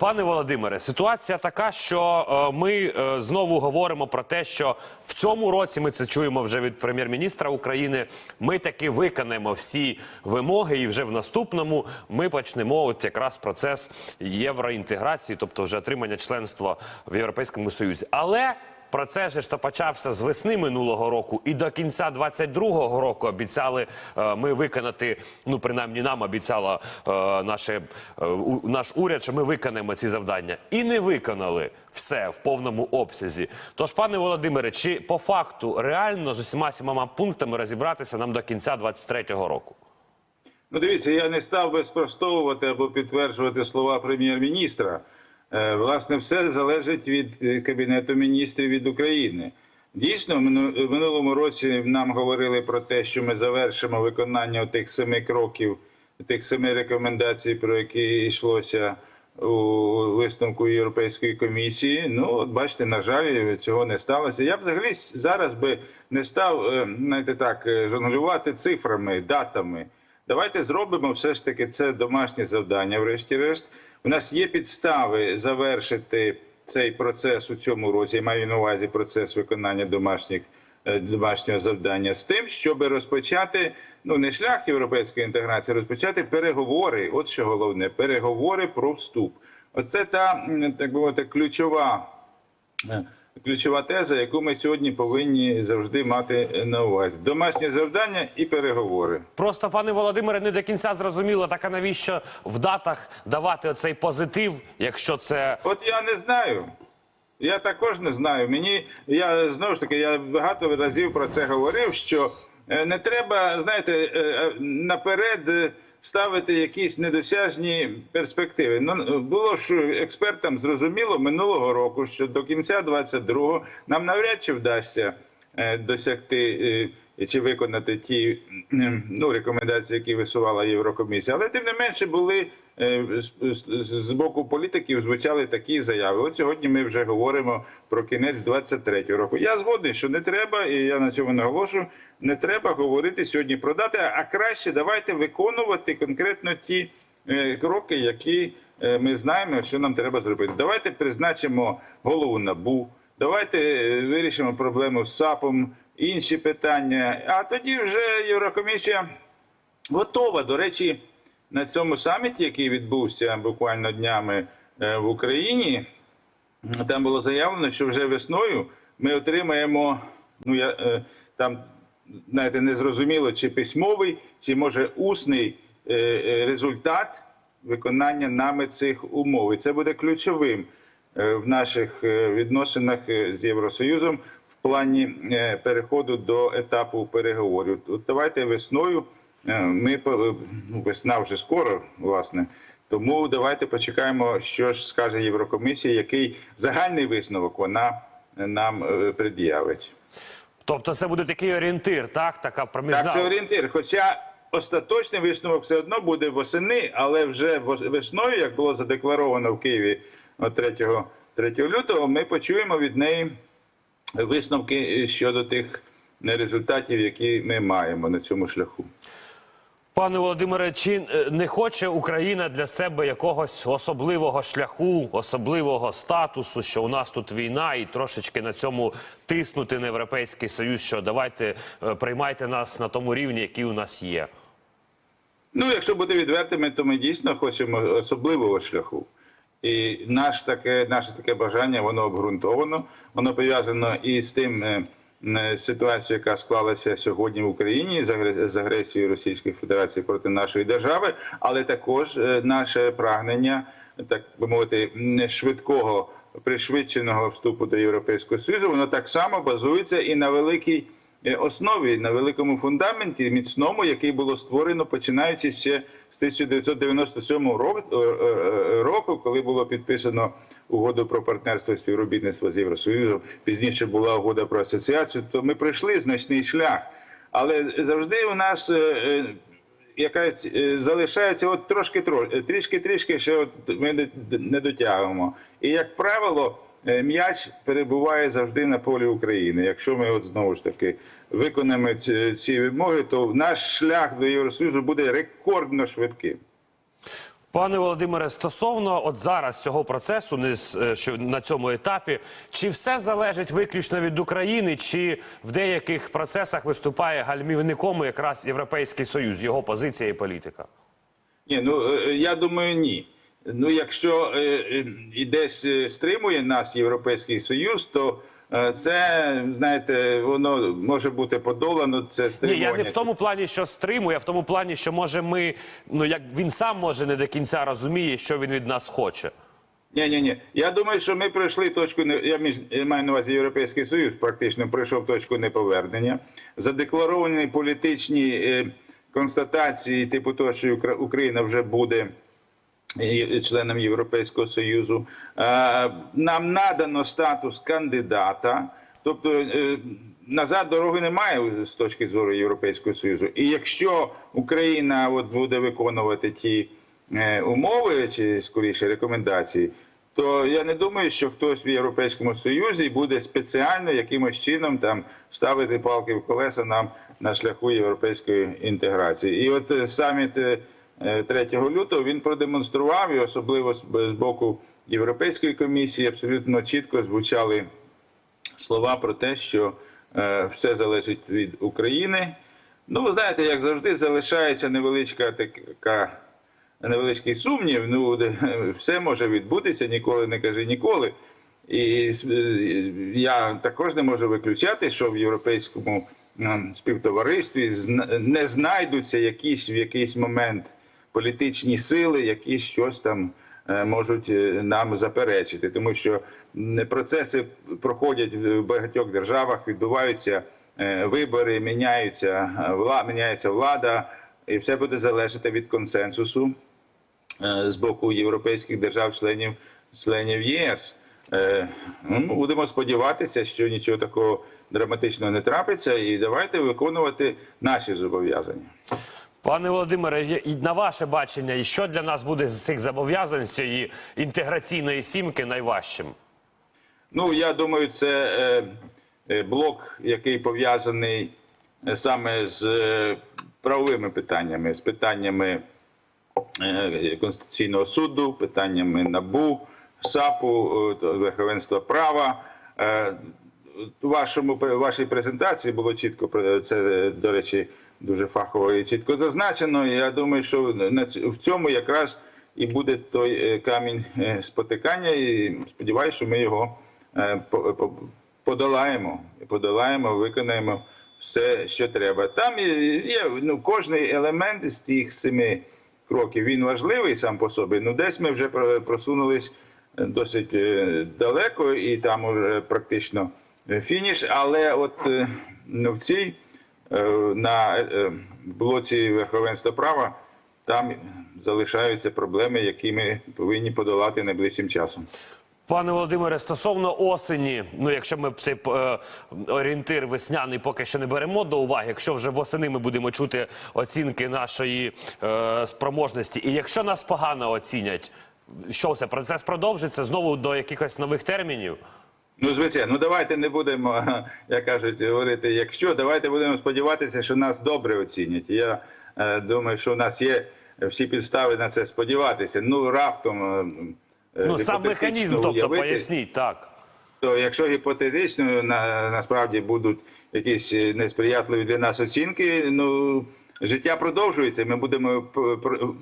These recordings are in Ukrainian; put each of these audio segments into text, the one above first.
Пане Володимире, ситуація така, що е, ми е, знову говоримо про те, що в цьому році ми це чуємо вже від прем'єр-міністра України. Ми таки виконаємо всі вимоги, і вже в наступному ми почнемо от якраз процес євроінтеграції, тобто вже отримання членства в Європейському Союзі. Але Процес то почався з весни минулого року, і до кінця 22-го року обіцяли е, ми виконати. Ну принаймні нам обіцяло е, наше е, наш уряд, що ми виконаємо ці завдання, і не виконали все в повному обсязі. Тож, пане Володимире, чи по факту реально з усіма сімома пунктами розібратися нам до кінця 23-го року? Ну, дивіться, я не став би спростовувати або підтверджувати слова прем'єр-міністра. Е, Власне, все залежить від е, Кабінету міністрів від України. Дійсно, в минулому році нам говорили про те, що ми завершимо виконання тих семи кроків, тих семи рекомендацій, про які йшлося у висновку Європейської комісії. Ну, от бачите, на жаль, цього не сталося. Я б взагалі зараз би не став, е, знаєте так, жонглювати цифрами, датами. Давайте зробимо все ж таки це домашнє завдання, врешті-решт. У нас є підстави завершити цей процес у цьому році. Я маю на увазі процес виконання домашніх е, домашнього завдання з тим, щоб розпочати ну не шлях європейської інтеграції, а розпочати переговори. От що головне переговори про вступ. Оце та так би мовити ключова. Ключова теза, яку ми сьогодні повинні завжди мати на увазі: домашнє завдання і переговори. Просто, пане Володимире, не до кінця зрозуміло, так а навіщо в датах давати оцей позитив, якщо це От я не знаю. Я також не знаю. Мені я знову ж таки я багато разів про це говорив. Що е, не треба, знаєте, е, е, наперед ставити якісь недосяжні перспективи. Ну було ж експертам зрозуміло минулого року, що до кінця 22-го нам навряд чи вдасться е, досягти е, чи виконати ті ну, рекомендації, які висувала Єврокомісія. Але тим не менше були з- з- боку політиків звучали такі заяви. От сьогодні ми вже говоримо про кінець 23-го року. Я згодний, що не треба, і я на цьому наголошую. Не треба говорити сьогодні про дати, а краще давайте виконувати конкретно ті е, кроки, які е, ми знаємо, що нам треба зробити. Давайте призначимо голову набу. Давайте е, вирішимо проблему з САПом, інші питання. А тоді вже Єврокомісія готова. До речі, на цьому саміті, який відбувся буквально днями е, в Україні, там було заявлено, що вже весною ми отримаємо. Ну я е, там знаєте, не зрозуміло, чи письмовий, чи може усний е, результат виконання нами цих умов. І це буде ключовим в наших відносинах з Євросоюзом в плані переходу до етапу переговорів. От давайте весною. Е, Ми по- ну, весна вже скоро, власне. Тому давайте почекаємо, що ж скаже Єврокомісія, який загальний висновок вона нам е, пред'явить. тобто це буде такий орієнтир, так така проміжна Так, це орієнтир. Хоча остаточний висновок все одно буде восени, але вже весною, як було задекларовано в Києві 3, 3 лютого, ми почуємо від неї висновки щодо тих результатів, які ми маємо на цьому шляху. Пане Володимире, чи е, не хоче Україна для себе якогось особливого шляху, особливого статусу, що у нас тут війна, і трошечки на цьому тиснути на європейський союз, що давайте е, приймайте нас на тому рівні, який у нас є. Ну, якщо бути відвертими, то ми дійсно хочемо особливого шляху. І наш таке, наше таке бажання, воно обґрунтовано, воно пов'язано і з тим е, е, яка склалася сьогодні в Україні з агресією Російської Федерації проти нашої держави, але також е, наше прагнення, так би мовити, швидкого пришвидшеного вступу до Європейського Союзу, воно так само базується і на великій основі, на великому фундаменті міцному, який було створено починаючи ще з 1997 ро- е, е, року, коли було підписано угоду про партнерство і співробітництво з Євросоюзом. Пізніше була угода про асоціацію. То ми пройшли значний шлях, але завжди у нас. е, е, яка е, залишається от трошки трошки трішки трішки ще от ми не- дотягуємо. І як правило, е, м'яч перебуває завжди на полі України. Якщо ми от знову ж таки виконаємо ці, ці вимоги, то наш шлях до Євросоюзу буде рекордно швидким. Пане Володимире, стосовно от зараз цього процесу, не е, що на цьому етапі, чи все залежить виключно від України, чи в деяких процесах виступає гальмівником якраз Європейський Союз, його позиція і політика? Ні, ну е, я думаю, ні. Ну, якщо е, е, і десь е, стримує нас Європейський Союз, то це, знаєте, воно може бути подолано. Це Ні, я не в тому плані, що стримує, а в тому плані, що може ми, ну як він сам може не до кінця розуміє, що він від нас хоче. Ні, ні, ні. Я думаю, що ми пройшли точку я між маю на увазі Європейський Союз, практично пройшов точку неповернення. Задекларовані політичні констатації, типу того, що Україна вже буде членом Європейського Союзу. Е, Нам надано статус кандидата, тобто е, назад дороги немає з точки зору Європейського Союзу. І якщо Україна от буде виконувати ті е, умови чи скоріше рекомендації, то я не думаю, що хтось в Європейському Союзі буде спеціально якимось чином там ставити палки в колеса нам на шляху європейської інтеграції. І от саміт 3 лютого він продемонстрував, і особливо з боку Європейської комісії, абсолютно чітко звучали слова про те, що е, все залежить від України. Ну, ви знаєте, як завжди, залишається невеличка така невеличкий сумнів. Ну, все може відбутися, ніколи не кажи ніколи. І е, я також не можу виключати, що в європейському співтоваристві не знайдуться якісь в якийсь момент політичні сили, які щось там е, можуть е, нам заперечити, тому що процеси проходять в багатьох державах, відбуваються е, вибори, міняються е, вла, міняється влада, і все буде залежати від консенсусу з боку європейських держав-членів членів ЄС. Будемо сподіватися, що нічого такого драматичного не трапиться, і давайте виконувати наші зобов'язання. Пане Володимире, на ваше бачення, і що для нас буде з цих зобов'язань з цієї інтеграційної сімки найважчим? Ну, я думаю, це е, е, блок, який пов'язаний е, саме з правовими питаннями, з питаннями Конституційного суду, питаннями НАБУ, САПу, верховенства права. У вашому вашій презентації було чітко це, до речі, дуже фахово і чітко зазначено. Я думаю, що в цьому якраз і буде той е, камінь е, спотикання. І сподіваюся, що ми його е, по- по- подолаємо, подолаємо, виконаємо все, що треба. Там є ну, кожний елемент з тих семи кроків він важливий сам по собі. Ну, десь ми вже про- просунулись досить далеко, і там уже практично фініш. Але от ну, в цій на е, блоці верховенства права там залишаються проблеми, які ми повинні подолати найближчим часом. Пане Володимире, стосовно осені, ну якщо ми цей е, орієнтир весняний поки що не беремо до уваги, якщо вже восени ми будемо чути оцінки нашої е, спроможності, і якщо нас погано оцінять, що це процес продовжиться знову до якихось нових термінів? Ну, звичайно, ну давайте не будемо, як кажуть, говорити, якщо давайте будемо сподіватися, що нас добре оцінять. Я е, думаю, що у нас є всі підстави на це сподіватися. Ну раптом е, Ну сам механізм, тобто поясніть так. то якщо гіпотетично на, насправді будуть якісь е, несприятливі для нас оцінки, ну життя продовжується. Ми будемо п-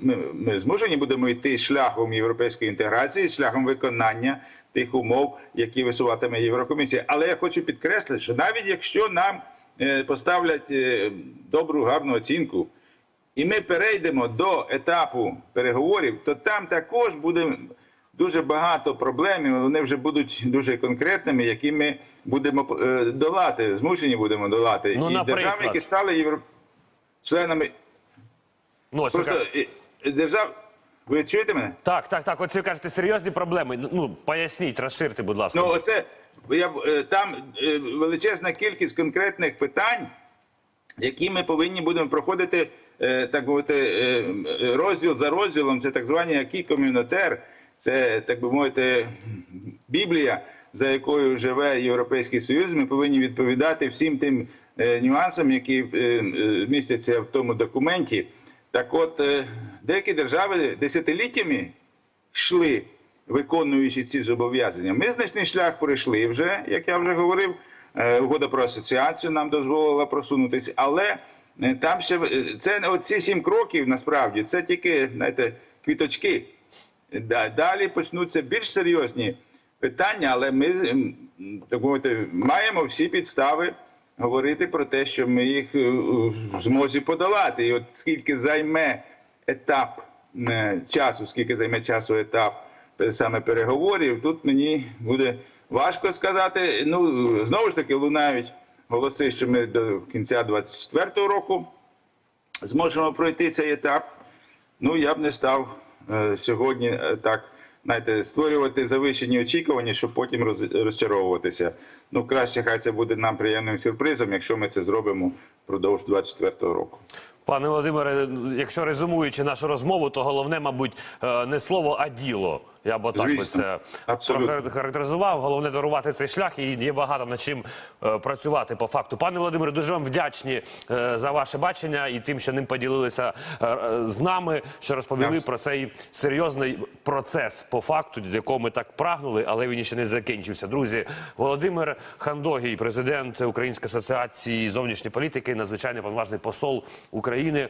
ми, ми змушені будемо йти шляхом європейської інтеграції, шляхом виконання тих умов, які висуватиме Єврокомісія. Але я хочу підкреслити, що навіть якщо нам е, поставлять е, добру гарну оцінку. І ми перейдемо до етапу переговорів, то там також буде дуже багато проблем. і Вони вже будуть дуже конкретними, які ми будемо е, долати, змушені будемо долати. Ну, і наприклад? держави, які стали євро... членами, Ну просто держав. Ви чуєте мене? так, так, так. Оце ви кажете серйозні проблеми. Ну поясніть, розширте, будь ласка. Ну, оце я б- е, там е, величезна кількість конкретних питань, які ми повинні будемо проходити, е, так мовити, е, е, розділ за розділом. Це так звані які комюнотер, це так би мовити, Біблія, за якою живе Європейський Союз. Ми повинні відповідати всім тим нюансам, які е, е, містяться в тому документі. Так от, е, деякі держави десятиліттями йшли, виконуючи ці зобов'язання. Ми значний шлях пройшли вже, як я вже говорив. Е, Угода про асоціацію нам дозволила просунутися, але е, там ще е, це оці сім кроків насправді це тільки знаєте, квіточки. Далі почнуться більш серйозні питання, але ми так мовити, маємо всі підстави говорити про те, що ми їх е, в змозі подолати. І от скільки займе етап е, часу, скільки займе часу етап е, саме переговорів, тут мені буде важко сказати. Ну знову ж таки лунають голоси, що ми до кінця 24-го року зможемо пройти цей етап. Ну я б не став е, сьогодні е, так знаєте, створювати завищені очікування, щоб потім роз, розчаровуватися. Ну краще хай це буде нам приємним сюрпризом, якщо ми це зробимо впродовж 24-го року. Пане Володимире, якщо резюмуючи нашу розмову, то головне, мабуть, е, не слово, а діло. Я б отак би це характеризував. Головне дарувати цей шлях, і є багато над чим е, працювати по факту. Пане Володимире, дуже вам вдячні е, за ваше бачення і тим, що ним поділилися з нами, що розповіли Дякую. про цей серйозний процес по факту, до якого ми так прагнули, але він ще не закінчився. Друзі, Володимир Хандогій, президент Української асоціації зовнішньої політики, надзвичайний повноважний посол України. Е,